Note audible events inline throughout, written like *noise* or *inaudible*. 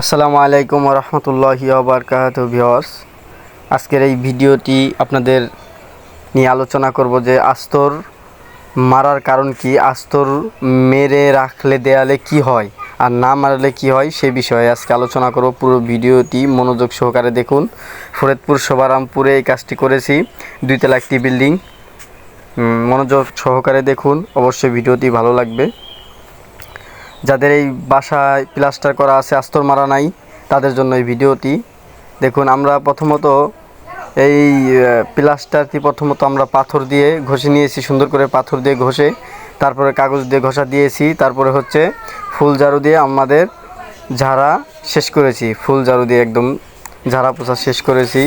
আসসালামু আলাইকুম রহমতুল্লাহি ওবরকাত ভিওর্স আজকের এই ভিডিওটি আপনাদের নিয়ে আলোচনা করব যে আস্তর মারার কারণ কি, আস্তর মেরে রাখলে দেয়ালে কি হয় আর না মারলে কি হয় সে বিষয়ে আজকে আলোচনা করব পুরো ভিডিওটি। মনোযোগ সহকারে দেখুন। ফরিদপুর শোভারামপুরে এই কাজটি করেছি। দুইতলা একটি বিল্ডিং। মনোযোগ সহকারে দেখুন। অবশ্যই ভিডিওটি ভালো লাগবে। যাদের এই বাসায় প্লাস্টার করা আছে, আস্তর মারা নাই, তাদের জন্য এই ভিডিওটি। দেখুন, আমরা প্রথমত এই প্লাস্টারটি প্রথমত আমরা পাথর দিয়ে ঘষে নিয়েছি, সুন্দর করে পাথর দিয়ে ঘষে। তারপরে কাগজ দিয়ে ঘষা দিয়েছি, তারপরে হচ্ছে ফুল ঝাড়ু দিয়ে আমাদের ঝাড়া শেষ করেছি। ফুল ঝাড়ু দিয়ে একদম ঝাড়া পোছা শেষ করেছি।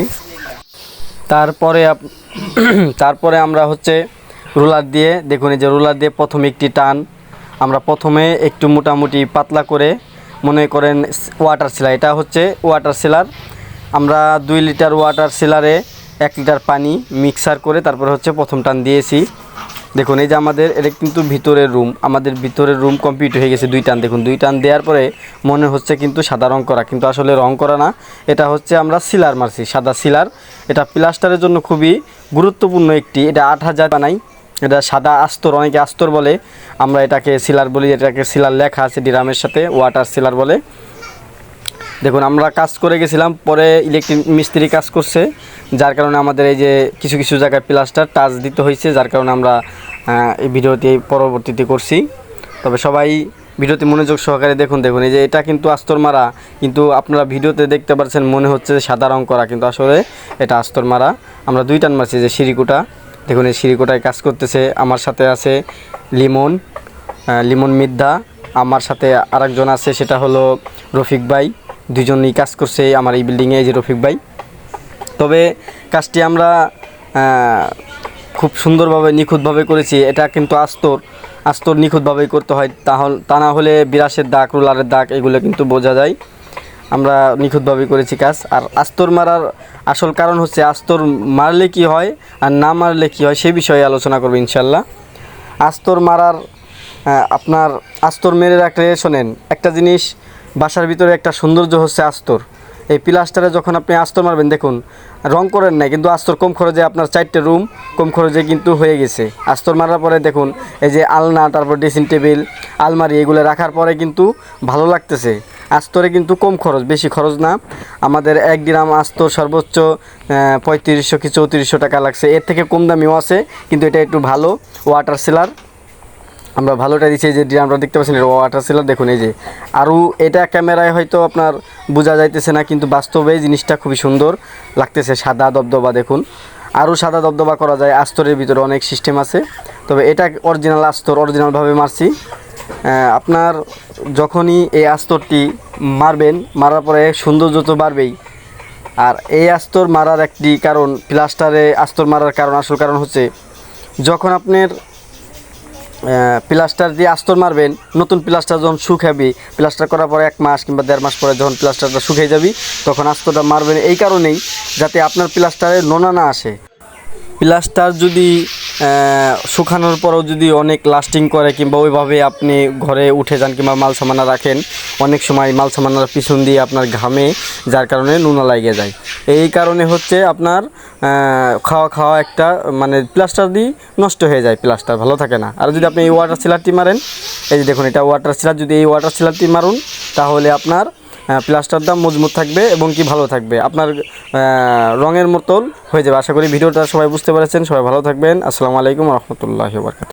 তারপরে *clears throat* তারপরে আমরা হচ্ছে রুলার দিয়ে, দেখুন এই যে রুলার দিয়ে প্রথম একটি টান আমরা প্রথমে একটু মোটামুটি পাতলা করে মনে করেন ওয়াটার সিলার এটা হচ্ছে ওয়াটার সিলার আমরা দুই লিটার ওয়াটার সিলারে এক লিটার পানি মিক্সার করে তারপরে হচ্ছে প্রথম টান দিয়েছি। দেখুন, এই যে আমাদের, এটা কিন্তু ভিতরের রুম আমাদের ভিতরের রুম কমপ্লিট হয়ে গেছে দুই টান। দেখুন, দুই টান দেওয়ার পরে মনে হচ্ছে কিন্তু সাদা রং করা, কিন্তু আসলে রং করা না। এটা হচ্ছে আমরা সিলার মারছি, সাদা সিলার এটা প্লাস্টারের জন্য খুবই গুরুত্বপূর্ণ একটি। এটা আট হাজার বানাই। এটা সাদা আস্তর, অনেকে আস্তর বলে। আমরা এটাকে সিলার বলি, এটাকে সিলার লেখা আছে ডিরামের সাথে, ওয়াটার সিলার বলে। দেখুন, আমরা কাজ করে গেছিলাম, পরে ইলেকট্রিক মিস্ত্রি কাজ করছে, যার কারণে আমাদের এই যে কিছু কিছু জায়গায় প্লাস্টার টাচ দিতে হয়েছে, যার কারণে আমরা এই ভিডিওটি পরবর্তীতে করছি। তবে সবাই ভিডিওতে মনোযোগ সহকারে দেখুন দেখুন, এই যে এটা কিন্তু আস্তর মারা, কিন্তু আপনারা ভিডিওতে দেখতে পাচ্ছেন, মনে হচ্ছে সাদা রং করা, কিন্তু আসলে এটা আস্তর মারা। আমরা দুই টান মারছি যে সিঁড়িকুটা দেখুন, এই সিঁড়িকুটায় কাজ করতেছে। আমার সাথে আছে লিমন লিমন মিদ্দা। আমার সাথে আরেকজন আছে, সেটা হলো রফিক ভাই। দুজনই কাজ করছে আমার এই বিল্ডিংয়ে যে রফিক ভাই। তবে কাজটি আমরা খুব সুন্দরভাবে, নিখুঁতভাবে করেছি। এটা কিন্তু আস্তর আস্তর নিখুঁতভাবেই করতে হয়। তাহলে, তা না হলে বিরাসের দাগ, রুলারের দাগ, এগুলো কিন্তু বোঝা যায়। আমরা নিখুঁতভাবে করেছি কাজ। আর আস্তর মারার আসল কারণ হচ্ছে আস্তর মারলে কি হয় আর না মারলে কি হয় সে বিষয়ে আলোচনা করব ইনশাল্লাহ। আস্তর মারার আপনার আস্তর মেরে রাখলে শোনেন, একটা জিনিস, বাসার ভিতরে একটা সৌন্দর্য হচ্ছে আস্তর। এই প্লাস্টারে যখন আপনি আস্তর মারবেন, দেখুন, রং করেন নাই, কিন্তু আস্তর কম খরচে আপনার চারটে রুম কম খরচে কিন্তু হয়ে গেছে। আস্তর মারার পরে দেখুন, এই যে আলনা, তারপর ড্রেসিং টেবিল আলমারি, এগুলো রাখার পরে কিন্তু ভালো লাগতেছে। আস্তরে কিন্তু কম খরচ, বেশি খরচ না। আমাদের এক গ্রাম আস্তর সর্বোচ্চ পঁয়ত্রিশশো কি চৌত্রিশশো টাকা লাগছে। এর থেকে কম দামিও আছে, কিন্তু এটা একটু ভালো ওয়াটার সেলার আমরা ভালোটা দিচ্ছি যে ড্রামটা দেখতে পাচ্ছেন, এটা ওয়াটার সেলার দেখুন, এই যে আরও এটা ক্যামেরায় হয়তো আপনার বোঝা যাইতেছে না, কিন্তু বাস্তবে জিনিসটা খুবই সুন্দর লাগতেছে, সাদা দবদবা দেখুন। আরও সাদা দবদবা করা যায়, আস্তরের ভিতরে অনেক সিস্টেম আছে। তবে এটা অরিজিনাল আস্তর অরিজিনালভাবে মারছি। আপনার যখনই এই আস্তরটি মারবেন, মারার পরে সৌন্দর্য তো বাড়বেই। আর এই আস্তর মারার একটি কারণ, প্লাস্টারে আস্তর মারার কারণ, আসল কারণ হচ্ছে যখন আপনার প্লাস্টার দিয়ে আস্তর মারবেন, নতুন প্লাস্টার যখন শুকাবি, প্লাস্টার করার পরে এক মাস কিংবা দেড় মাস পরে যখন প্লাস্টারটা শুকিয়ে যাবি, তখন আস্তরটা মারবেন। এই কারণেই যাতে আপনার প্লাস্টারে নোনা না আসে। প্লাস্টার যদি শুকানোর পরেও যদি অনেক লাস্টিং করে কিংবা ওইভাবে আপনি ঘরে উঠে যান কিংবা মাল সামানা রাখেন, অনেক সময় মাল সামানার পিছন দিয়ে আপনার ঘামে, যার কারণে নুনা লাগে যায়। এই কারণে হচ্ছে আপনার খাওয়া খাওয়া একটা মানে প্লাস্টার দিয়ে নষ্ট হয়ে যায় প্লাস্টার ভালো থাকে না। আর যদি আপনি এই ওয়াটার সিলারটি মারেন, এই যে দেখুন এটা ওয়াটার সিলার যদি এই ওয়াটার সিলারটি মারুন, তাহলে আপনার প্লাস্টারটা মজবুত থাকবে এবং কি ভালো থাকবে। আপনার রঙের মতন হয়ে যাবে। আশা করি ভিডিওটা সবাই বুঝতে পারছেন। সবাই ভালো থাকবেন। আসসালামু আলাইকুম রহমতুল্লাহ বরকাত